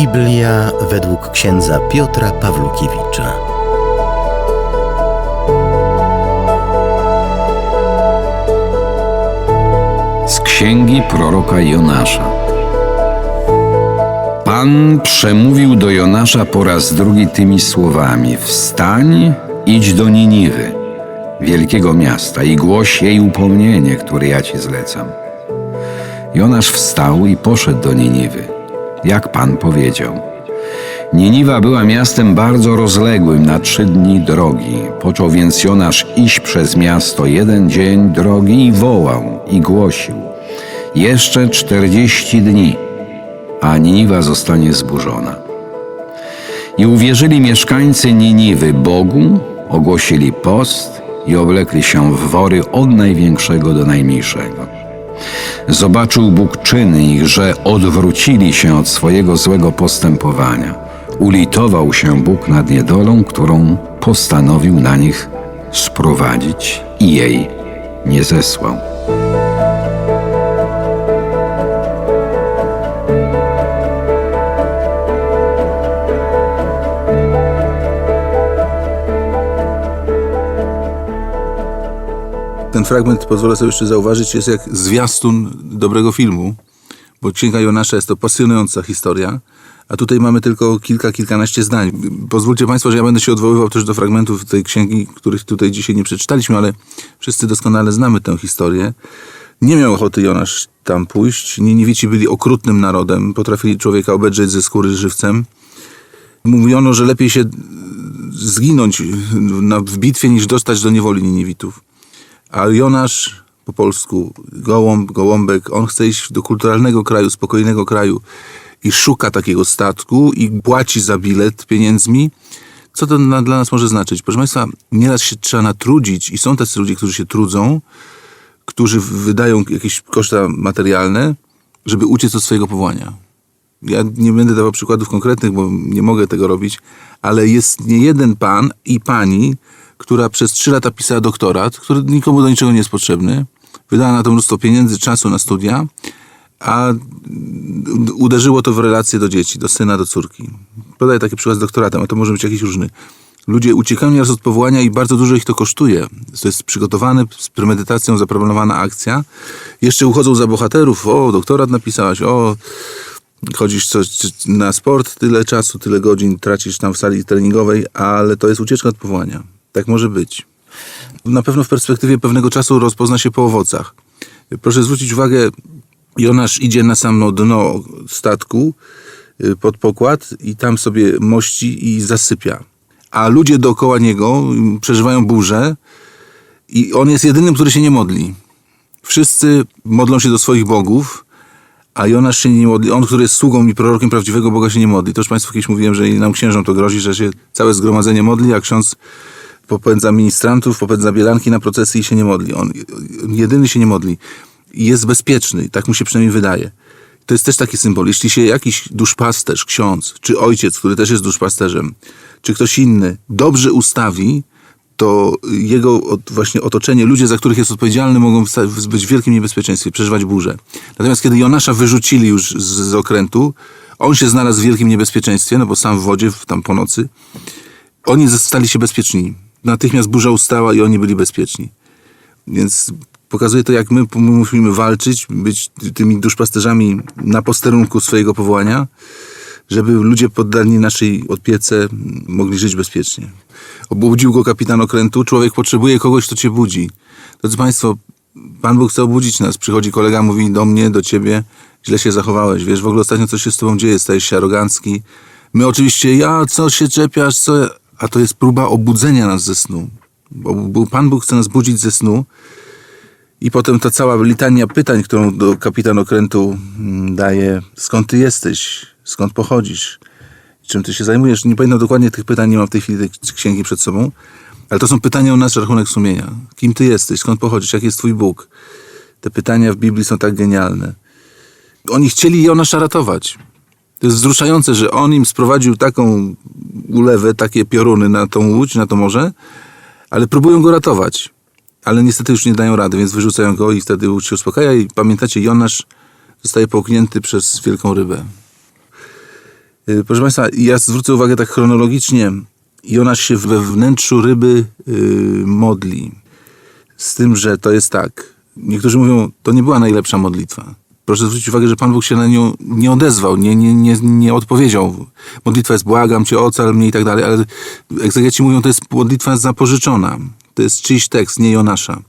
Biblia według księdza Piotra Pawlukiewicza. Z księgi proroka Jonasza. Pan przemówił do Jonasza po raz drugi tymi słowami: Wstań, idź do Niniwy, wielkiego miasta, i głoś jej upomnienie, które ja ci zlecam. Jonasz wstał i poszedł do Niniwy, jak Pan powiedział. Niniwa była miastem bardzo rozległym na trzy dni drogi. Począł więc Jonasz iść przez miasto jeden dzień drogi i wołał i głosił. Jeszcze czterdzieści dni, a Niniwa zostanie zburzona. I uwierzyli mieszkańcy Niniwy Bogu, ogłosili post i oblekli się w wory od największego do najmniejszego. Zobaczył Bóg czyny ich, że odwrócili się od swojego złego postępowania. Ulitował się Bóg nad niedolą, którą postanowił na nich sprowadzić i jej nie zesłał. Ten fragment, pozwolę sobie jeszcze zauważyć, jest jak zwiastun dobrego filmu, bo Księga Jonasza jest to pasjonująca historia, a tutaj mamy tylko kilka, kilkanaście zdań. Pozwólcie Państwo, że ja będę się odwoływał też do fragmentów tej księgi, których tutaj dzisiaj nie przeczytaliśmy, ale wszyscy doskonale znamy tę historię. Nie miał ochoty Jonasz tam pójść. Niniwici byli okrutnym narodem, potrafili człowieka obedrzeć ze skóry żywcem. Mówiono, że lepiej się zginąć w bitwie, niż dostać do niewoli Niniwitów. A Jonasz, po polsku, gołąb, gołąbek, on chce iść do kulturalnego kraju, spokojnego kraju i szuka takiego statku i płaci za bilet pieniędzmi. Co to na, dla nas może znaczyć? Proszę Państwa, nieraz się trzeba natrudzić i są tacy ludzie, którzy się trudzą, którzy wydają jakieś koszta materialne, żeby uciec od swojego powołania. Ja nie będę dawał przykładów konkretnych, bo nie mogę tego robić, ale jest nie jeden pan i pani, która przez trzy lata pisała doktorat, który nikomu do niczego nie jest potrzebny, wydała na to mnóstwo pieniędzy, czasu na studia, a uderzyło to w relacje do dzieci, do syna, do córki. Podaję taki przykład z doktoratem, a to może być jakiś różny. Ludzie uciekają nieraz od powołania i bardzo dużo ich to kosztuje. To jest przygotowany, z premedytacją zaplanowana akcja. Jeszcze uchodzą za bohaterów. O, doktorat napisałaś, o, chodzisz coś na sport, tyle czasu, tyle godzin tracisz tam w sali treningowej, ale to jest ucieczka od powołania. Tak może być. Na pewno w perspektywie pewnego czasu rozpozna się po owocach. Proszę zwrócić uwagę, Jonasz idzie na samo dno statku y, pod pokład i tam sobie mości i zasypia. A ludzie dookoła niego przeżywają burzę i on jest jedynym, który się nie modli. Wszyscy modlą się do swoich bogów, a Jonasz się nie modli. On, który jest sługą i prorokiem prawdziwego Boga, się nie modli. To już Państwu kiedyś mówiłem, że nam księżom to grozi, że się całe zgromadzenie modli, a ksiądz popędza ministrantów, popędza bielanki na procesy i się nie modli. On jedyny się nie modli. Jest bezpieczny, tak mu się przynajmniej wydaje. To jest też taki symbol. Jeśli się jakiś duszpasterz, ksiądz, czy ojciec, który też jest duszpasterzem, czy ktoś inny dobrze ustawi, to jego właśnie otoczenie, ludzie, za których jest odpowiedzialny, mogą być w wielkim niebezpieczeństwie, przeżywać burzę. Natomiast kiedy Jonasza wyrzucili już z, z okrętu, on się znalazł w wielkim niebezpieczeństwie, no bo sam w wodzie, tam po nocy, oni stali się bezpieczni. Natychmiast burza ustała i oni byli bezpieczni. Więc pokazuje to, jak my, my musimy walczyć, być tymi duszpasterzami na posterunku swojego powołania, żeby ludzie poddani naszej opiece mogli żyć bezpiecznie. Obudził go kapitan okrętu. Człowiek potrzebuje kogoś, kto cię budzi. Drodzy Państwo, Pan Bóg chce obudzić nas. Przychodzi kolega, mówi do mnie, do ciebie, źle się zachowałeś. Wiesz, w ogóle ostatnio coś się z tobą dzieje, stajesz się arogancki. My oczywiście, ja, co się czepiasz, co... A to jest próba obudzenia nas ze snu. Bo Pan Bóg chce nas budzić ze snu. I potem ta cała litania pytań, którą do kapitan okrętu daje, skąd ty jesteś, skąd pochodzisz, czym ty się zajmujesz. Nie pamiętam dokładnie tych pytań, nie mam w tej chwili tej księgi przed sobą, ale to są pytania o nasz rachunek sumienia. Kim ty jesteś, skąd pochodzisz, jaki jest twój Bóg. Te pytania w Biblii są tak genialne. Oni chcieli Jonasza ratować. To jest wzruszające, że on im sprowadził taką ulewę, takie pioruny na tą łódź, na to morze, ale próbują go ratować. Ale niestety już nie dają rady, więc wyrzucają go i wtedy łódź się uspokaja i pamiętacie, Jonasz zostaje połknięty przez wielką rybę. Y, Proszę Państwa, ja zwrócę uwagę tak chronologicznie. Jonasz się we wnętrzu ryby y, modli. Z tym, że to jest tak. Niektórzy mówią, to nie była najlepsza modlitwa. Proszę zwrócić uwagę, że Pan Bóg się na nią nie odezwał, nie, nie, nie, nie odpowiedział. Modlitwa jest błagam Cię, ocal mnie i tak dalej, ale egzegeci mówią, to jest modlitwa zapożyczona. To jest czyjś tekst, nie Jonasza.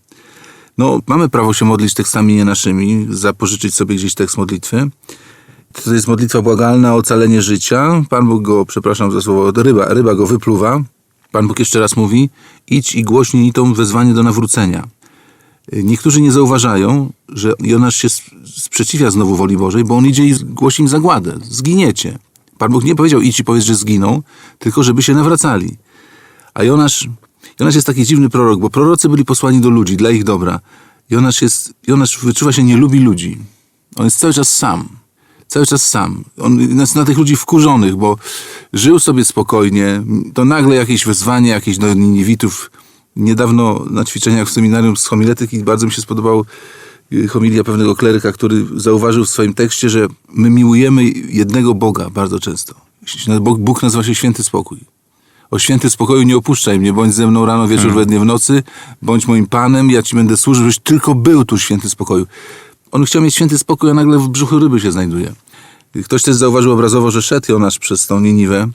No, mamy prawo się modlić tekstami nie naszymi, zapożyczyć sobie gdzieś tekst modlitwy. To jest modlitwa błagalna o ocalenie życia. Pan Bóg go, przepraszam za słowo, ryba, ryba go wypluwa. Pan Bóg jeszcze raz mówi, idź i głośnij nitom wezwanie do nawrócenia. Niektórzy nie zauważają, że Jonasz się sprzeciwia znowu woli Bożej, bo on idzie i głosi im zagładę. Zginiecie. Pan Bóg nie powiedział idź i powiedz, że zginą, tylko żeby się nawracali. A Jonasz, Jonasz jest taki dziwny prorok, bo prorocy byli posłani do ludzi, dla ich dobra. Jonasz, jest, Jonasz wyczuwa się, nie lubi ludzi. On jest cały czas sam. Cały czas sam. On jest na tych ludzi wkurzonych, bo żył sobie spokojnie. To nagle jakieś wezwanie, jakieś do Niniwitów. Niedawno na ćwiczeniach w seminarium z homiletyki bardzo mi się spodobał y, homilia pewnego kleryka, który zauważył w swoim tekście, że my miłujemy jednego Boga bardzo często. Bóg, nazywa się święty spokój. O święty spokoju nie opuszczaj mnie, bądź ze mną rano, wieczór, we dnie, w nocy, bądź moim Panem, ja Ci będę służył, żebyś tylko był tu święty spokoju. On chciał mieć święty spokój, a nagle w brzuchu ryby się znajduje. Ktoś też zauważył obrazowo, że szedł Jonasz przez tą Niniwę.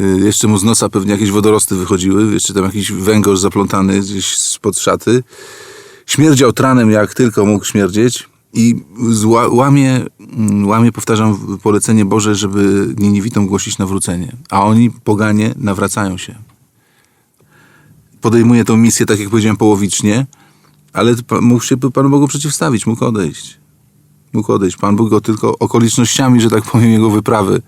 Y, Jeszcze mu z nosa pewnie jakieś wodorosty wychodziły, jeszcze tam jakiś węgorz zaplątany gdzieś spod szaty. Śmierdział tranem, jak tylko mógł śmierdzieć. I łamie, mm, łamie, powtarzam, polecenie Boże, żeby Niniwitom głosić nawrócenie. A oni, poganie, nawracają się. Podejmuje tą misję, tak jak powiedziałem, połowicznie, ale mógł się Panu Bogu przeciwstawić, mógł odejść. Mógł odejść. Pan Bóg go tylko okolicznościami, że tak powiem, jego wyprawy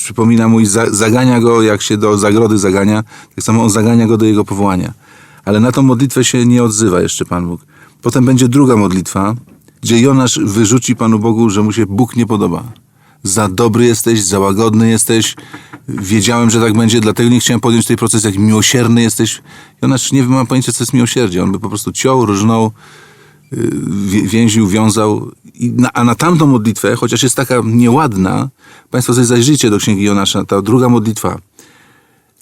przypomina mu i za, zagania go, jak się do zagrody zagania, tak samo on zagania go do jego powołania. Ale na tą modlitwę się nie odzywa jeszcze Pan Bóg. Potem będzie druga modlitwa, gdzie Jonasz wyrzuci Panu Bogu, że mu się Bóg nie podoba. Za dobry jesteś, za łagodny jesteś. Wiedziałem, że tak będzie, dlatego nie chciałem podjąć tej proces, jak miłosierny jesteś. Jonasz nie ma pojęcia, co jest miłosierdzie. On by po prostu ciął, różnął, wie- więził, wiązał. Na, a na tamtą modlitwę, chociaż jest taka nieładna, Państwo sobie zajrzyjcie do Księgi Jonasza, ta druga modlitwa.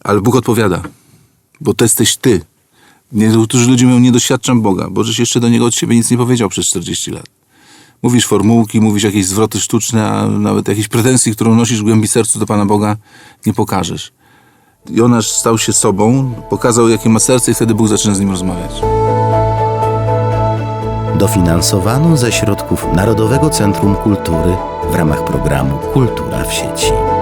Ale Bóg odpowiada, bo to jesteś Ty. Niektórzy ludzie mówią, nie doświadczam Boga, bo żeś jeszcze do Niego od siebie nic nie powiedział przez 40 lat. Mówisz formułki, mówisz jakieś zwroty sztuczne, a nawet jakieś pretensji, którą nosisz w głębi sercu do Pana Boga, nie pokażesz. Jonasz stał się sobą, pokazał, jakie ma serce i wtedy Bóg zaczyna z nim rozmawiać. Dofinansowano ze środków Narodowego Centrum Kultury w ramach programu Kultura w sieci.